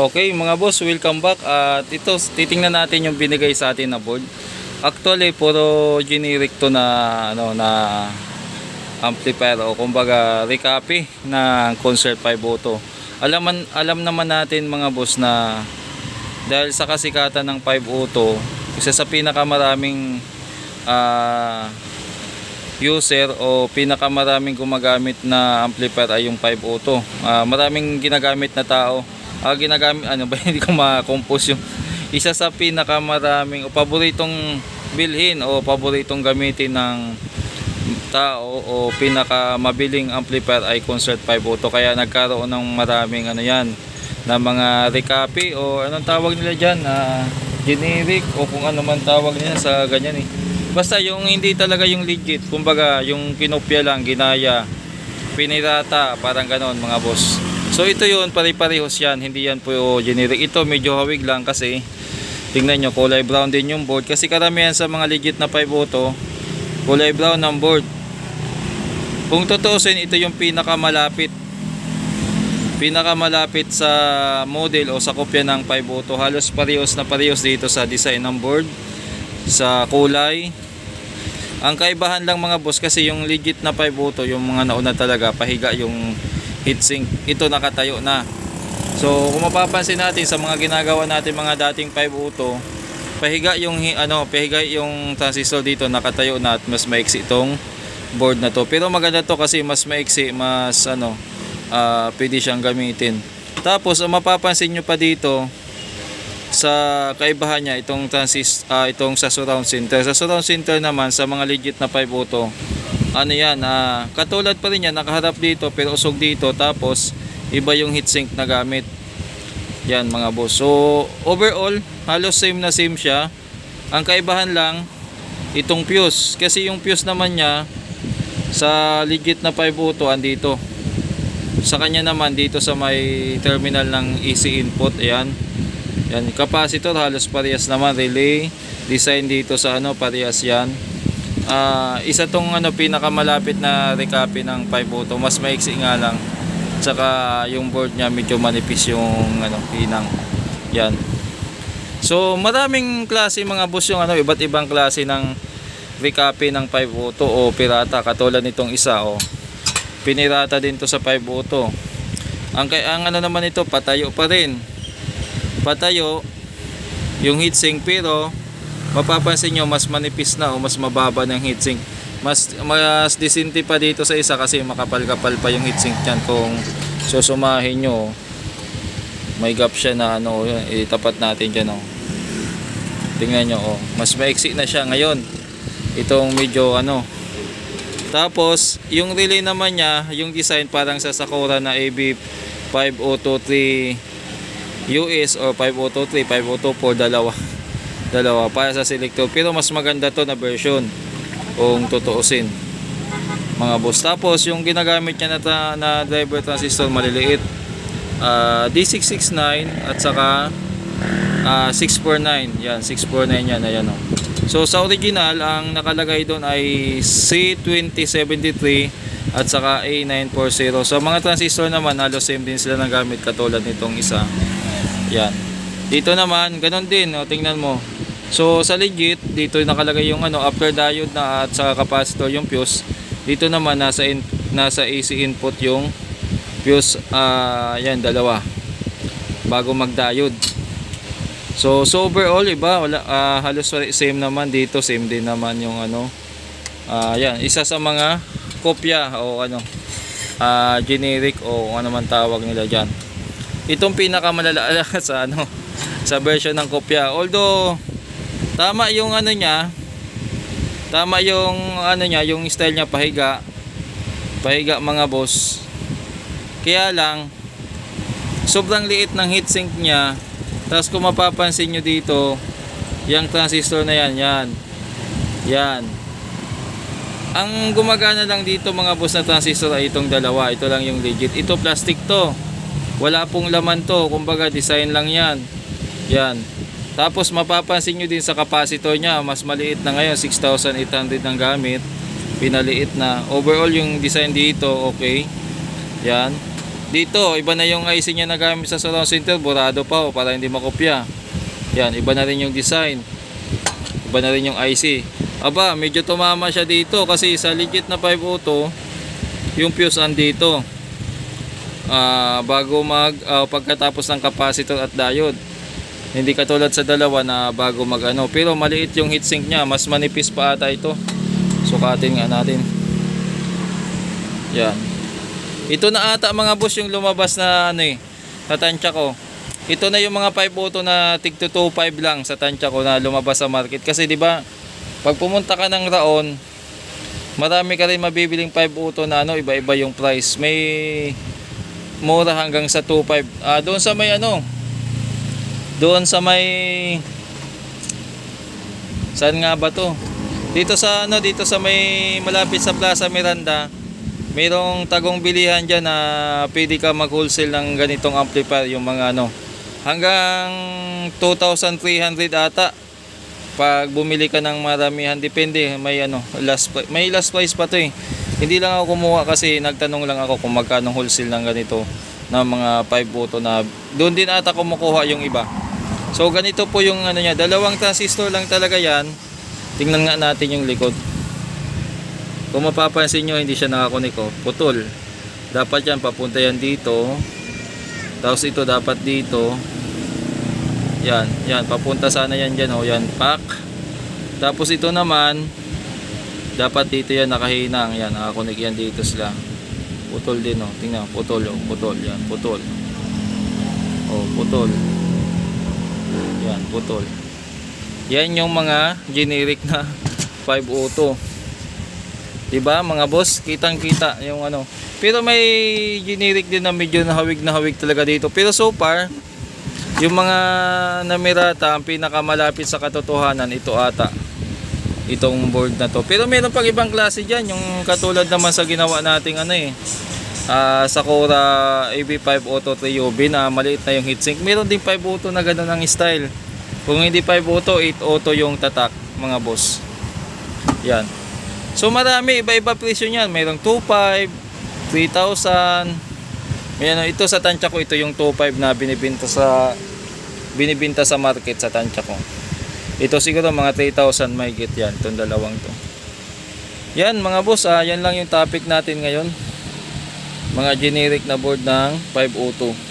Okay mga boss, welcome back. At ito, titingnan natin yung binigay sa atin na board. Actually, puro generic to na ano na amplifier o kumbaga recopy ng Concert 5 Auto. Alam, alam naman natin mga boss na dahil sa kasikatan ng 5 Auto, isa sa pinakamaraming ah, user o pinakamaraming gumagamit na amplifier ay yung 5 Auto. Ah, maraming ginagamit na tao. Ah, ginagamit ano ba hindi ko ma-compose yung isa sa pinakamaraming o paboritong bilhin o paboritong gamitin ng tao o pinakamabiling amplifier ay Concert 5 Auto kaya nagkaroon ng maraming ano yan na mga recopy o anong tawag nila dyan na generic o kung ano man tawag nila sa ganyan eh. Basta yung hindi talaga yung legit kumbaga yung kinopya lang ginaya pinirata parang ganon mga boss so ito yun pare-parehos yan. Hindi yan po generic. Ito medyo hawig lang kasi tingnan nyo kulay brown din yung board. Kasi karamihan sa mga legit na 5 auto kulay brown ang board. Kung tutuusin ito yung pinakamalapit. Pinakamalapit sa model o sa kopya ng 5 auto halos parehos na parehos dito sa design ng board sa kulay. Ang kaibahan lang mga boss kasi yung legit na 5 auto yung mga nauna talaga pahiga yung heatsink ito nakatayo na. So kung mapapansin natin sa mga ginagawa natin mga dating 5 auto pahiga yung ano pahiga yung transistor dito nakatayo na at mas maiksi itong board na to. Pero maganda to kasi mas maiksi mas ano ah, pwede siyang gamitin. Tapos ang mapapansin nyo pa dito sa kaibahan niya itong transis ah, itong sa surround center. Sa surround center naman sa mga legit na 5 auto ano yan ah, katulad pa rin yan nakaharap dito pero usog dito tapos iba yung heatsink na gamit. Yan mga boss. So overall halos same na same siya. Ang kaibahan lang itong fuse. Kasi yung fuse naman niya sa legit na 5 auto andito. Sa kanya naman dito sa may terminal ng AC input ayan. Yan capacitor halos parehas naman relay. Design dito sa ano parehas yan Ah, isa tong ano pinakamalapit na recopy ng 5 auto. Mas maiksi nga lang. Tsaka yung board niya medyo manipis yung ano pinang yan. So maraming klase mga boss yung ano iba't ibang klase ng recopy ng 5 auto o pirata. Katulad nitong isa o pinirata din to sa 5 auto. Ang, ang ano naman ito patayo pa rin. Patayo yung heatsink pero mapapansin nyo mas manipis na o mas mababa ng heatsink mas mas disinti pa dito sa isa kasi makapal-kapal pa yung heatsink niyan. Kung susumahin nyo may gap siya na ano itapat natin dyan oh. tingnan nyo oh. mas maiksi na siya ngayon. Itong medyo ano. Tapos yung relay naman niya yung design parang sa Sakura na AB 5023 US or 5023 5024 dalawa dalawa para sa selector pero mas maganda to na version kung tutuusin. Mga boss. Tapos yung ginagamit niya na, ta- na driver transistor maliliit. Ah, D669 at saka ah, 649 yan 649 yan. Ayan o so sa original ang nakalagay doon ay C2073 at saka A940 sa mga transistor naman halos same din sila ng gamit katulad nitong isa. Yan. Dito naman ganun din o tingnan mo so sa legit dito nakalagay yung ano upper diode na at saka capacitor yung fuse. Dito naman nasa in, nasa AC input yung fuse ah yan dalawa. Bago mag diode so so overall iba wala ah, halos same naman dito same din naman yung ano. Ah yan isa sa mga kopya o ano ah generic o ano man tawag nila diyan itong pinakamalala sa ano sa version ng kopya. Although tama yung ano niya. Tama yung ano niya yung style niya pahiga. Pahiga mga boss. Kaya lang sobrang liit ng heatsink niya. Tapos kung mapapansin nyo dito yung transistor na yan yan. Yan. Ang gumagana lang dito mga boss na transistor ay itong dalawa. Ito lang yung legit. Ito plastic to. Wala pong laman to. Kumbaga design lang yan. Yan tapos mapapansin nyo din sa capacitor niya mas maliit na ngayon 6,800 ang gamit pinaliit na overall yung design dito okay yan Dito, iba na yung IC niya na gamit sa surround center, burado pa oh, para hindi makopya. Yan, iba na rin yung design. Iba na rin yung IC. Aba, medyo tumama siya dito kasi sa legit na 5 auto, yung fuse andito. Ah, bago mag ah, pagkatapos ng capacitor at diode. Hindi katulad sa dalawa na bago mag ano, pero maliit yung heatsink niya, mas manipis pa ata ito. Sukatin nga natin. Yan. Ito na ata mga boss yung lumabas na ano eh, sa tansya ko. Ito na yung mga 5 auto na tig 225 lang sa tansya ko na lumabas sa market. Kasi di ba pag pumunta ka ng Raon, marami ka rin mabibiling 5 auto na ano, iba-iba yung price. May mura hanggang sa 2.5. Ah, doon sa may ano, doon sa may Saan nga ba to? Dito sa ano, dito sa may malapit sa Plaza Miranda, mayroong tagong bilihan diyan na pwede ka mag-wholesale ng ganitong amplifier yung mga ano. Hanggang 2,300 ata pag bumili ka ng maramihan depende may ano last pri- may last price pa to eh hindi lang ako kumuha kasi nagtanong lang ako kung magkano wholesale ng ganito na mga 5 auto na doon din ata kumukuha yung iba so ganito po yung ano niya. Dalawang transistor lang talaga yan. Tingnan nga natin yung likod. Kung mapapansin nyo hindi siya nakakunik oh, putol. Dapat yan papunta yan dito. Tapos ito dapat dito. Yan, yan, papunta sana yan dyan, oh, yan, pack. Tapos ito naman, dapat dito yan nakahinang, yan, nakakunik yan dito sila. Putol din, oh, tingnan, putol, oh, putol, yan, putol. Oh, putol. Putol. Yan yung mga generic na 5 auto. 'Di ba mga boss? Kitang-kita yung ano. Pero may generic din na medyo nahawig na hawig talaga dito. Pero so far, yung mga namirata, ang pinakamalapit sa katotohanan, ito ata. Itong board na to. Pero meron pang ibang klase dyan. Yung katulad naman sa ginawa nating ano eh. ah, Sakura AB5 Auto 3 UV na maliit na yung heatsink. Meron din 5 auto na gano'n ang style. Kung hindi 5 auto, 8 auto yung tatak mga boss. Yan. So marami, iba-iba presyo niyan. Mayroong 2.5, 3,000. May ano, ito sa tansya ko, ito yung 2.5 na binibenta sa binibenta sa market sa tansya ko. Ito siguro mga 3,000 may get yan, itong dalawang to. Yan mga boss, ah, yan lang yung topic natin ngayon. Mga generic na board ng 502.